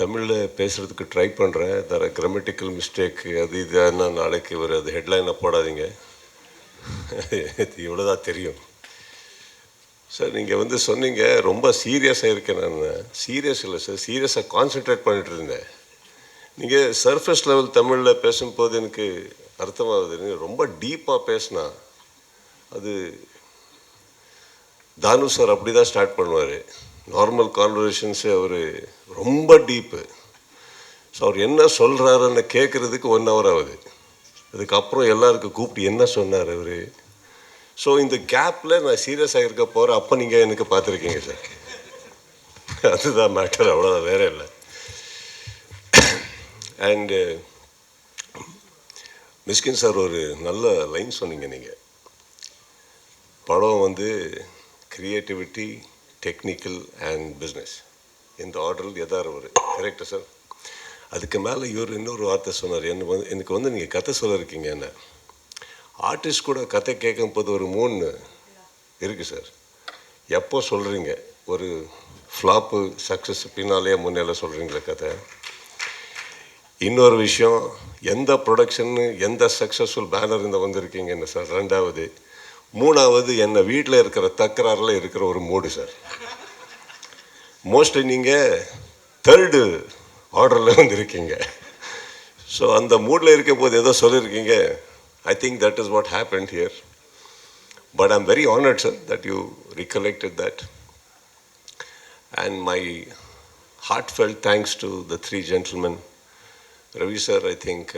தமிழில் பேசுகிறதுக்கு ட்ரை பண்ணுறேன் தர கிராமட்டிக்கல் மிஸ்டேக்கு அது இதுன்னா நாளைக்கு ஒரு அது ஹெட்லைனை போடாதீங்க. இவ்வளோதான் தெரியும். சார் நீங்கள் வந்து சொன்னீங்க ரொம்ப சீரியஸாக இருக்கேன் நான். சீரியஸ் இல்லை சார் சீரியஸாக கான்சென்ட்ரேட் பண்ணிட்டு இருந்தேன். நீங்கள் சர்ஃபேஸ் லெவல் தமிழில் பேசும்போது எனக்கு அர்த்தமாகுது. நீங்கள் ரொம்ப டீப்பாக பேசினா அது தானு சார் அப்படி தான் ஸ்டார்ட் பண்ணுவார். நார்மல் கான்வர்சேஷன்ஸே அவர் ரொம்ப டீப்பு ஸோ அவர் என்ன சொல்கிறாருன்னு கேட்குறதுக்கு ஒன் ஹவர் ஆகுது. அதுக்கப்புறம் எல்லாருக்கும் கூப்பிட்டு என்ன சொன்னார் அவர்? ஸோ இந்த கேப்பில் நான் சீரியஸாக இருக்க போகிறேன் அப்போ நீங்கள் எனக்கு பார்த்துருக்கீங்க சார் அதுதான் மேட்டர் அவ்வளோதான் வேற இல்லை. அண்டு மிஸ்கின் சார் ஒரு நல்ல லைன் சொன்னீங்க நீங்கள் படம் வந்து க்ரியேட்டிவிட்டி டெக்னிக்கல் அண்ட் பிஸ்னஸ் இந்த ஆர்டரில் எதாரு ஒரு கரெக்டா சார் அதுக்கு மேலே இவர் இன்னொரு வார்த்தை சொன்னார். என்ன வந்து எனக்கு வந்து நீங்கள் கதை சொல்ல இருக்கீங்க என்ன? ஆர்டிஸ்ட் கூட கதை கேட்கும் போது ஒரு மூணு இருக்குது சார் எப்போ சொல்கிறீங்க ஒரு ஃப்ளாப்பு சக்ஸஸ் பின்னாலேயே முன்னாலே சொல்கிறீங்களே கதை? இன்னொரு விஷயம் எந்த ப்ரொடக்ஷன்னு எந்த சக்ஸஸ்ஃபுல் பேனர் இந்த வந்திருக்கீங்க என்ன சார் ரெண்டாவது மூணாவது என்னை வீட்டில் இருக்கிற தக்கராறில் இருக்கிற ஒரு மூடு சார். மோஸ்ட்லி நீங்கள் தேர்டு ஆர்டரில் வந்திருக்கீங்க. ஸோ அந்த மூடில் இருக்க போது ஏதோ சொல்லியிருக்கீங்க I think that is what happen here but I'm very honoured sir that you recollected that and my heart felt thanks to the three gentlemen Ravi sir I think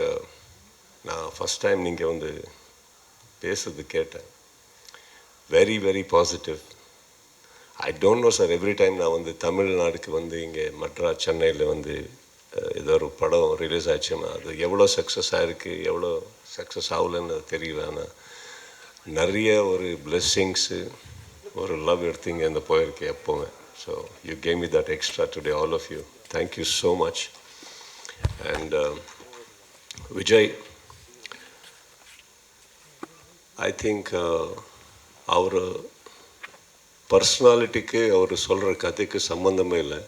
நான் first time நீங்கள் வந்து பேசுறது கேட்டேன். Very very positive I don't know sir every time நான் வந்து தமிழ்நாடுக்கு வந்து இங்கே மட்ராஸ் சென்னையில் வந்து அஹ், ஏதோ ஒரு படம் ரிலீஸ் ஆச்சுன்னா அது எவ்வளோ சக்ஸஸ் ஆகிருக்கு எவ்வளோ சக்ஸஸ் ஆகலைன்னு தெரியல ஆனால் நிறைய ஒரு பிளெஸ்ஸிங்ஸு ஒரு லவ் எடுத்தீங்க இந்த போயிருக்கு எப்போவுமே. So you came me that extra today all of you thank you so much and Vijay I think அவர் பர்சனாலிட்டிக்கு அவர் சொல்கிற கதைக்கு சம்மந்தமே இல்லை.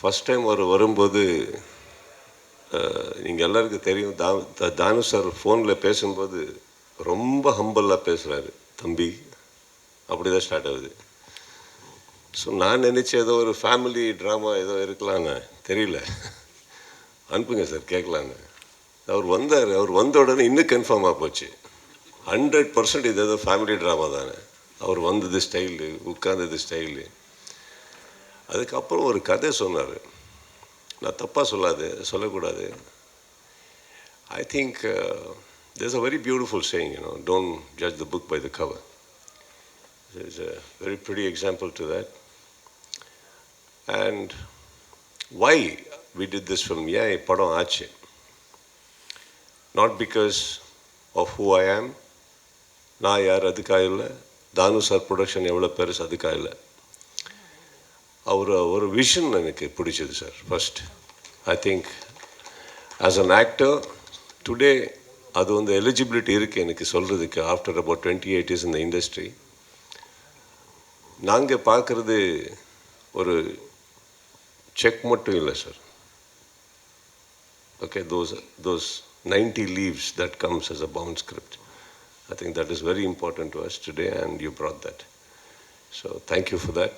ஃபஸ்ட் டைம் அவர் வரும்போது நீங்கள் எல்லாருக்கும் தெரியும் தா த- தானு சார் ஃபோனில் பேசும்போது ரொம்ப ஹம்பலாக பேசுகிறாரு தம்பி அப்படி தான் ஸ்டார்ட் ஆகுது. ஸோ நான் நினச்சி ஏதோ ஒரு ஃபேமிலி ட்ராமா ஏதோ இருக்கலான்னு. தெரியல. அனுப்புங்க சார் கேட்கலான்னு. அவர் வந்தார். அவர் வந்த உடனே இன்னும் கன்ஃபார்மாக போச்சு. ஹண்ட்ரட் பர்சன்ட் இது ஏதோ ஃபேமிலி ட்ராமா தானே அவர் வந்தது ஸ்டைலு உட்கார்ந்தது ஸ்டைலு அதுக்கப்புறம் ஒரு கதை சொன்னார் நான் தப்பாக சொல்லாது சொல்லக்கூடாது I think there's a very beautiful saying, you know, don't judge the book by the cover. There's a very pretty example to that. And why we did this film? ஏன் படம் ஆச்சு not because of who I am நான் யார் அதுக்காக இல்லை தானு sir production எவ்வளோ பெருசு அதுக்காக இல்லை அவர் ஒரு விஷன் எனக்கு பிடிச்சது sir first I think as an actor today அது வந்து எலிஜிபிலிட்டி இருக்குது எனக்கு சொல்கிறதுக்கு after about twenty eight years இந்த இண்டஸ்ட்ரி நாங்கள் பார்க்குறது ஒரு செக் மட்டும் இல்லை sir. Okay those those 90 leaves that comes as a bound script. I think that is very important to us today and you brought that. So thank you for that.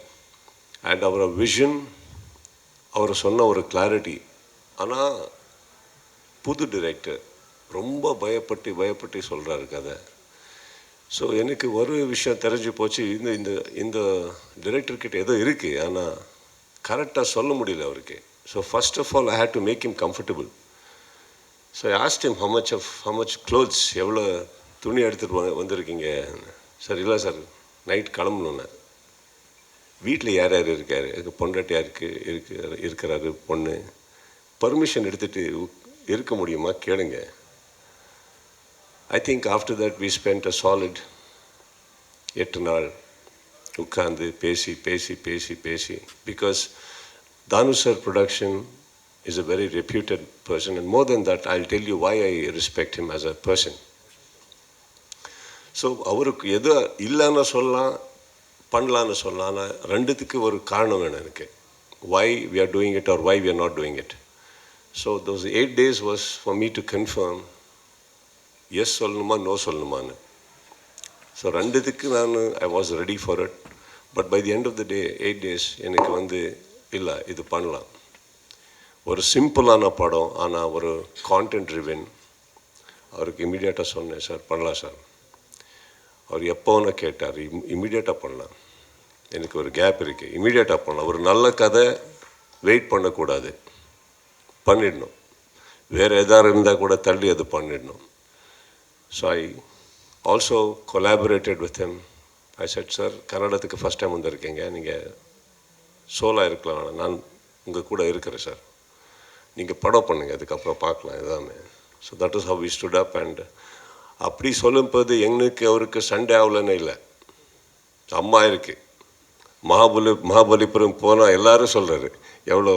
And our vision அவர் சொன்ன ஒரு clarity ஆனால் புது director ரொம்ப பயப்பட்டு பயப்பட்டு சொல்கிறாரு கதை. ஸோ எனக்கு ஒரு விஷயம் தெரிஞ்சு போச்சு. இந்த இந்த இந்த டிரெக்டர்கிட்ட ஏதோ இருக்குது ஆனால் கரெக்டாக சொல்ல முடியல அவருக்கு. So first of all I had to make him comfortable so I asked him how much of how much clothes எவ்வளோ துணி எடுத்துகிட்டு வந்து வந்திருக்கீங்க. சார் இல்லை சார் நைட் கிளம்பணுண்ணே வீட்டில் யார் யார் இருக்கார்? எனக்கு பொண்டாட்டி யாருக்கு இருக்கு இருக்கிறாரு பொண்ணு? பர்மிஷன் எடுத்துகிட்டு இருக்க முடியுமா? கேளுங்க. I think after that we spend a solid எட்டு நாள் உட்கார்ந்து பேசி பேசி பேசி பேசி. Because Thanu sir production is a very reputed person and more then that I tell you why I respect him as a person so அவருக்கு எது இல்லைன்னு சொல்லலாம் பண்ணலான்னு சொல்லலாம். ஆனால் ரெண்டுத்துக்கு ஒரு காரணம் வேணும் எனக்கு. Why we are doing it or why we are not doing it so those eight days was for me to confirm yes சொல்லணுமா நோ சொல்லணுமான்னு. ஸோ ரெண்டுத்துக்கு நான் I was ready for it but by the end of the day eight days எனக்கு வந்து இல்லை இது பண்ணலாம். ஒரு சிம்பிளான படம் ஆனால் ஒரு கான்டென்ட் ரிவன் அவருக்கு இமீடியட்டாக சொன்னேன் சார் பண்ணலாம் சார். அவர் எப்போ கேட்டார். இம் இம்மிடியேட்டாக பண்ணலாம் எனக்கு ஒரு கேப் இருக்குது இம்மிடியேட்டாக பண்ணலாம் ஒரு நல்ல கதை வெயிட் பண்ணக்கூடாது. பண்ணிடணும். வேறு எதாவது இருந்தால் கூட தள்ளி அது பண்ணிடணும். So I also collaborated with him I said sir கன்னடத்துக்கு first time வந்திருக்கீங்க. நீங்கள் சோலாக இருக்கலாம். வேணாம். நான் உங்கள் கூட இருக்கிறேன் சார் நீங்கள் படம் பண்ணுங்கள் அதுக்கப்புறம் பார்க்கலாம். எல்லாமே. So that is how we stood up and அப்படி சொல்லும்போது எங்களுக்கு அவருக்கு சண்டை ஆகலன்னு இல்லை. அம்மா இருக்கு. மகாபலி மகாபலிபுரம் போனால் எல்லாரும் சொல்கிறாரு எவ்வளோ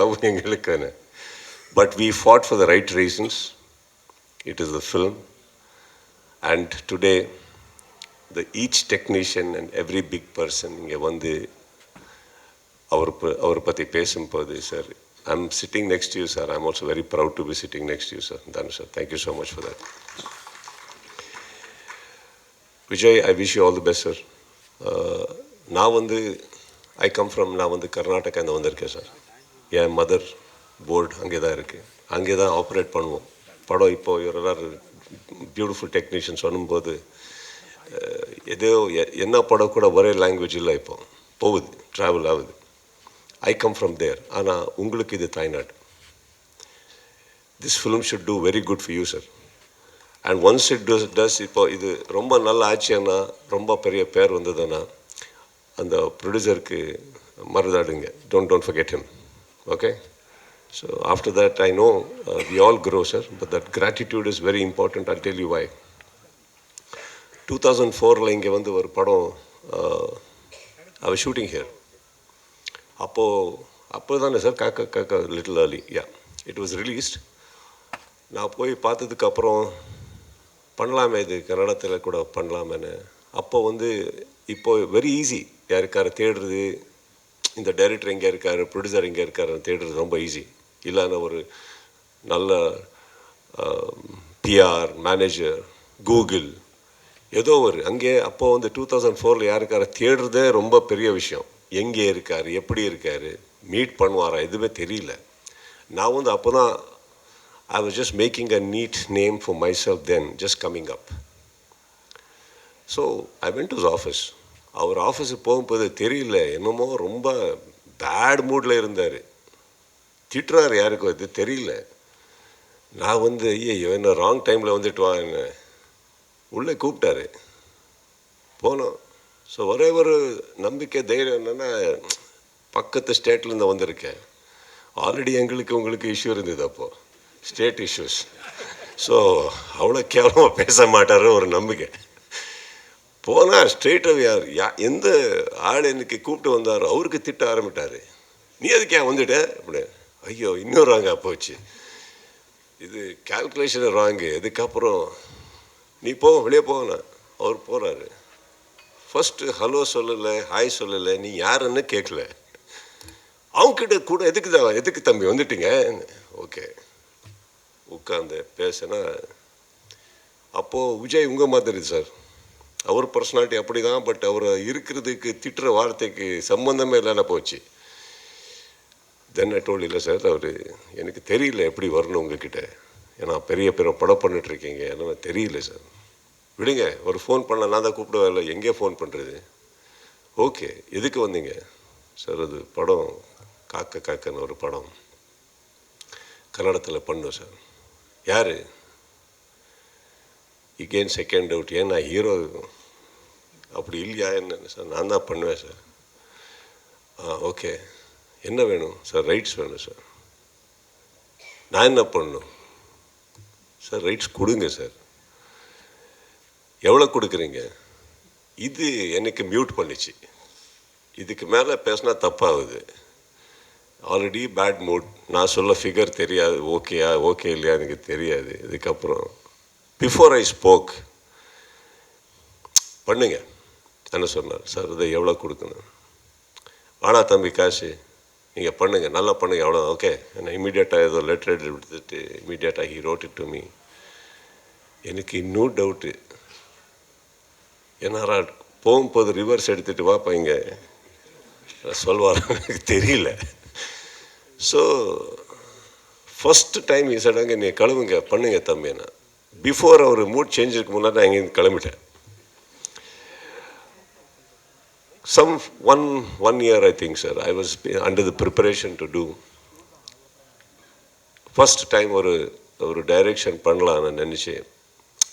லவ் எங்களுக்குன்னு. But we fought for the right reasons it is the film and today the each technician and every big person இங்கே வந்து அவர் ப- அவர் பற்றி பேசும்போது sir I am sitting next you sir I am also very proud to be sitting next you sir Thanu sir thank you so much for that Vijay I wish you all the best sir நான் வந்து I come from நான் வந்து கர்நாடகா இந்த வந்திருக்கேன் sir என் mother board அங்கே தான் இருக்குது அங்கே தான் ஆப்ரேட் பண்ணுவோம். படம் இப்போ இவரெல்லாம் பியூட்டிஃபுல் டெக்னீஷியன் சொல்லும்போது எதோ ஏதோ எ- என்ன படம் கூட ஒரே லாங்குவேஜ் இல்லை இப்போ. போகுது ட்ராவல் ஆகுது. ஐ கம் ஃப்ரம் தேர் ஆனால் உங்களுக்கு இது தாய்நாடு. This film should do very good for you sir and once it does does இப்போ இது ரொம்ப நல்ல ஆச்சுன்னா ரொம்ப பெரிய பேர் வந்ததுன்னா அந்த ப்ரொடியூசருக்கு மறந்தாடுங்க don't don't forget him okay so after that I know we all grow sir but that gratitude is very important I'll tell you why. Two thousand ஃபோரில் இங்கே வந்து ஒரு படம் அவர் ஷூட்டிங் ஹியர் அப்போது அப்போ தானே sir Kaakha Kaakha little Ali yeah it was released நான் போய் பார்த்ததுக்கு அப்புறம் பண்ணலாமே இது கன்னடத்தில் கூட பண்ணலாமேன்னு. அப்போ வந்து இப்போ வெரி ஈஸி யாருக்கார தேடுறது இந்த டைரக்டர் எங்கே இருக்கார் ப்ரொடியூசர் எங்கே இருக்காருன்னு தேடுறது ரொம்ப ஈஸி இல்லைன்னா ஒரு நல்ல பிஆர் மேனேஜர் கூகுள் ஏதோ ஒரு. அங்கே அப்போது வந்து டூ தௌசண்ட் ஃபோரில் யாருக்கார தேடுறதே ரொம்ப பெரிய விஷயம். எங்கே இருக்கார் எப்படி இருக்கார் மீட் பண்ணுவாரா எதுவுமே தெரியல. நான் வந்து அப்போ தான் I was just making a neat name for my then, then just up. Up so I went to office அவர் ஆஃபீஸுக்கு போகும்போது தெரியல என்னமோ ரொம்ப பேட் மூடில் இருந்தார். திட்டுறாரு யாருக்கும் அது தெரியல. நான் வந்து ஐயோ என்ன ராங் டைமில் வந்துட்டு வா என்ன? உள்ளே கூப்பிட்டாரு. போனோம். ஸோ ஒரே ஒரு நம்பிக்கை தைரியம் என்னென்னா பக்கத்து ஸ்டேட்லேருந்து வந்திருக்கேன். ஆல்ரெடி எங்களுக்கு உங்களுக்கு இஷ்யூ இருந்தது அப்போது ஸ்டேட் இஷ்யூஸ் ஸோ அவ்வளோ கேவலமாக பேச மாட்டாருன்னு ஒரு நம்பிக்கை. போனால் ஸ்ட்ரெயிட்டாக யார் யா எந்த ஆள் எனக்கு கூப்பிட்டு வந்தாரோ அவருக்கு திட்ட ஆரம்பிட்டார். நீ அதுக்கு ஏன் வந்துட்ட? அப்படி ஐயோ இன்னும் ராங்காக போச்சு. இது கால்குலேஷன் ராங்கு இதுக்கப்புறம் நீ போ வெளியே போகணும் அவர் போகிறாரு ஃபஸ்ட்டு ஹலோ சொல்லலை ஹாய் சொல்லலை நீ யாருன்னு கேட்கல அவங்கக்கிட்ட கூட எதுக்கு தான் எதுக்கு தம்பி வந்துட்டீங்க? ஓகே. உட்காந்து பேசினா அப்போது விஜய் உங்கள் மாதிரி சார். அவர் பர்சனாலிட்டி அப்படி தான் பட் அவர் இருக்கிறதுக்கு திட்டுற வார்த்தைக்கு சம்பந்தமே இல்லைன்னா போச்சு. தென் டோல் இல்லை சார் அவர் எனக்கு தெரியல எப்படி வரணும் உங்ககிட்ட. ஏன்னா பெரிய பெரிய படம் பண்ணிட்டு இருக்கீங்க தெரியல சார். விடுங்க ஒரு ஃபோன் பண்ண நான் தான் கூப்பிடுவேன். இல்லை எங்கே ஃபோன் பண்ணுறது ஓகே எதுக்கு வந்தீங்க? சார் அது படம் காக்க காக்கன்னு ஒரு படம். கன்னடத்தில் பண்ணோம் சார். யார்? இகெயின் செகண்ட் டவுட் ஏன் நான் ஹீரோ அப்படி இல்லையா என்ன? சார் நான் தான் பண்ணுவேன் சார். ஆ ஓகே என்ன வேணும்? சார் ரைட்ஸ் வேணும் சார். நான் என்ன பண்ணணும்? சார் ரைட்ஸ் கொடுங்க சார். எவ்வளோ கொடுக்குறீங்க? இது எனக்கு மியூட் பண்ணிச்சு. இதுக்கு மேலே பேசினா தப்பாகுது. ஆல்ரெடி பேட் மூட் நான் சொல்ல ஃபிகர் தெரியாது. ஓகேயா ஓகே இல்லையா எனக்கு தெரியாது. இதுக்கப்புறம் பிஃபோர் ஐ ஸ்போக் பண்ணுங்க. என்ன சொன்னார்? சார் இதை எவ்வளோ கொடுக்கணும்? வாடா தம்பி காசு. நீங்கள் பண்ணுங்கள் நல்லா பண்ணுங்கள் அவ்வளோ ஓகே நான் இமீடியட்டாக ஏதோ லெட்டர் எழுதி விடுத்துட்டு இமீடியட்டாக he wrote it to me எனக்கு இன்னும் டவுட்டு என்னாரா போகும்போது ரிவர்ஸ் எடுத்துகிட்டு வாப்பா இங்கே. சொல்வார் எனக்கு தெரியல. ஸோ ஃபஸ்ட்டு டைம் சடங்க நீ கிளம்புங்க பண்ணுங்க தம்பினா பிஃபோர் அவர் மூட் சேஞ்சுக்கு முன்னாடி நான் இங்கேருந்து கிளம்பிட்டேன். Some one one year I think sir I was under the preparation to do first time ஒரு ஒரு டைரெக்ஷன் பண்ணலான்னு நினச்சேன்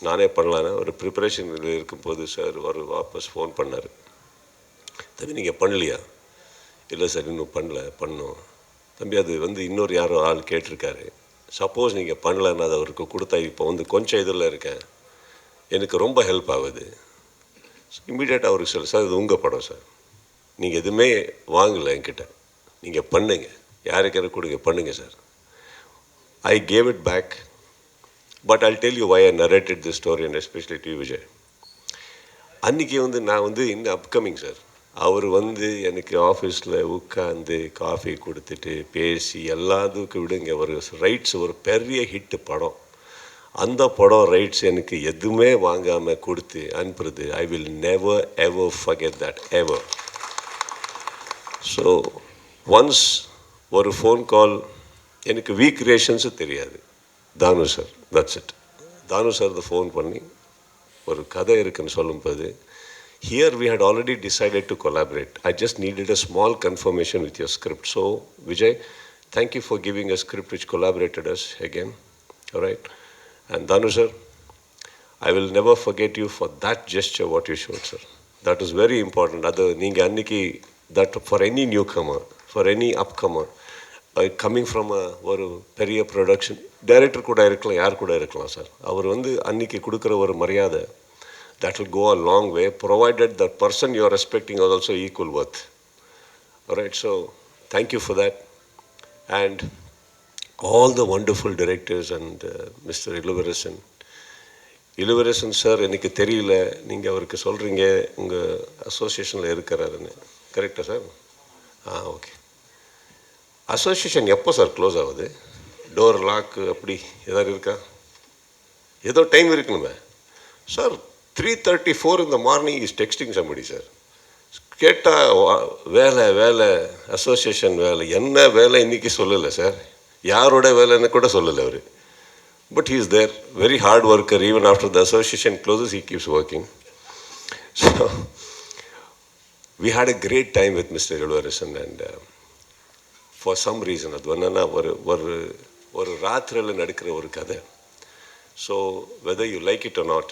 நானே பண்ணலான்னு ஒரு ப்ரிப்பரேஷன் இருக்கும்போது சார் ஒரு வாபஸ் ஃபோன் பண்ணார். தம்பி நீங்கள் பண்ணலையா? இல்லை சார் இன்னும் பண்ணல பண்ணும். தம்பி அது வந்து இன்னொரு யாரோ ஆள் கேட்டிருக்காரு. சப்போஸ் நீங்கள் பண்ணலன்னா அது அவருக்கு கொடுத்தா இப்போ வந்து கொஞ்சம் இதில் இருக்கேன். எனக்கு ரொம்ப ஹெல்ப் ஆகுது. இம்மிடியேட்டாக அவருக்கு சொல்ல சார் இது உங்கள் படம் சார். நீங்கள் எதுவுமே வாங்கலை என்கிட்ட. நீங்கள் பண்ணுங்க. யாருக்கார கொடுங்க பண்ணுங்கள் sir. I gave it back but I tell you why I narrated the story and especially the Vijay அன்றைக்கி வந்து நான் வந்து இன்னும் அப்கமிங் சார். அவர் வந்து எனக்கு ஆஃபீஸில் உட்காந்து காஃபி கொடுத்துட்டு பேசி எல்லாத்துக்கும் விடுங்க. ஒரு ரைட்ஸ் ஒரு பெரிய ஹிட்டு படம். அந்த படம் ரைட்ஸ் எனக்கு எதுவுமே வாங்காமல் கொடுத்து அனுப்புறது. I will never ever forget that ever so once ஒரு ஃபோன் கால் எனக்கு வீக் ரேஷன்ஸும் தெரியாது. Thanu sir that's it Thanu sir phone பண்ணி ஒரு கதை இருக்குன்னு சொல்லும்போது Here we had already decided to collaborate I just needed a small confirmation with your script so Vijay thank you for giving a script which collaborated us again right And Danu sir, I will never forget you for that gesture what you showed, sir. That is very important. அது நீங்கள் அன்னைக்கு that for any newcomer, for any upcomer, uh, coming from a ஒரு பெரிய production director கூட இருக்கலாம் யார் கூட இருக்கலாம் சார் அவர் வந்து அன்னைக்கு கொடுக்குற ஒரு மரியாதை that will go a long way provided the person you are respecting is also equal worth. All right, so thank you for that. And all the wonderful directors and uh, Mr. இளவரசன் இளவரசன் sir எனக்கு தெரியல நீங்கள் அவருக்கு சொல்கிறீங்க உங்கள் அசோசியேஷனில் இருக்கிறாருன்னு கரெக்டா சார் ஆ ஓகே அசோசியேஷன் எப்போ சார் க்ளோஸ் ஆகுது டோர் லாக்கு அப்படி ஏதாவது இருக்கா ஏதோ டைம் இருக்கணுமே சார் த்ரீ தேர்ட்டி ஃபோர் இந்த morning is texting somebody sir கேட்டால் வேலை வேலை அசோசியேஷன் வேலை. என்ன வேலை இன்றைக்கி சொல்லலை சார் யாரோட வேலைன்னு கூட சொல்லலை அவர். But he is there very hard worker even after the association closes he keeps working so we had a great time with mister Ilavarasan and for some reason அது என்னென்னா ஒரு ஒரு ஒரு ராத்திரியில் நடக்கிற ஒரு கதை. So whether you like it a not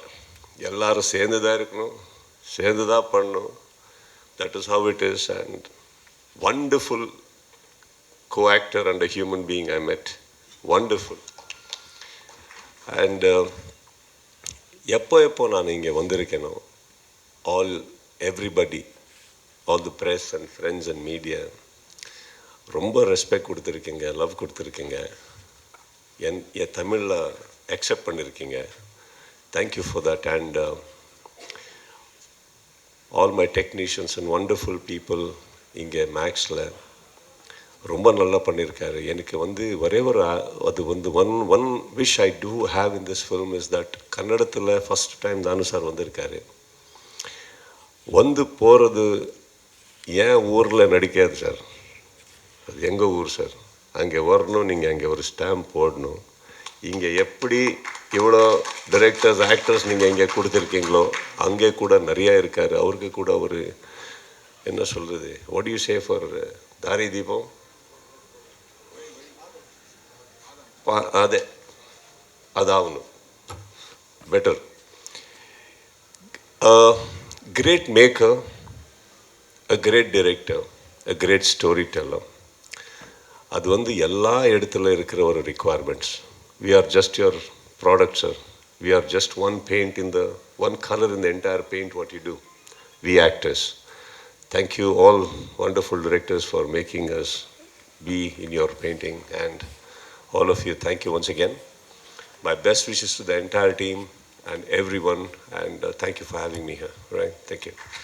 எல்லாரும் சேர்ந்து தான் இருக்கணும் சேர்ந்து தான் பண்ணணும் that is how it is and wonderful co-actor and a human being I met. Wonderful. Uh, எப்போ எப்போ நான் இங்கே வந்திருக்கேனோ all everybody all the press and friends and media ரொம்ப ரெஸ்பெக்ட் கொடுத்துருக்கீங்க லவ் கொடுத்துருக்கீங்க என் என் தமிழில் அக்செப்ட் பண்ணியிருக்கீங்க thank you for that and all my technicians and wonderful people இங்கே மேக்ஸில் ரொம்ப நல்லா பண்ணியிருக்காரு. எனக்கு வந்து ஒரே ஒரு அது வந்து one one wish I do have in this film is that கன்னடத்தில் ஃபஸ்ட் டைம் தானு சார் வந்திருக்காரு. வந்து போகிறது ஏன் ஊரில் நடிக்காது சார்? அது எங்கள் ஊர் சார்? அங்கே வரணும் நீங்கள் அங்கே ஒரு ஸ்டாம்ப் போடணும். இங்கே எப்படி இவ்வளோ டைரக்டர்ஸ் ஆக்டர்ஸ் நீங்கள் இங்கே கொடுத்துருக்கீங்களோ அங்கே கூட நிறையா இருக்கார். அவருக்கு கூட ஒரு என்ன சொல்கிறது வாட் யூ சே ஃபார் தாரி தீபம் அதே அதாகணும் better great maker uh great director uh great storyteller அது வந்து எல்லா இடத்துல இருக்கிற ஒரு requirements We are just your product, sir. We are just one paint in the, one color in the entire paint what you do. We actors. Thank you all wonderful directors for making us be in your painting and all of you, thank you once again. My best wishes to the entire team and everyone and uh, thank you for having me here, right? Thank you.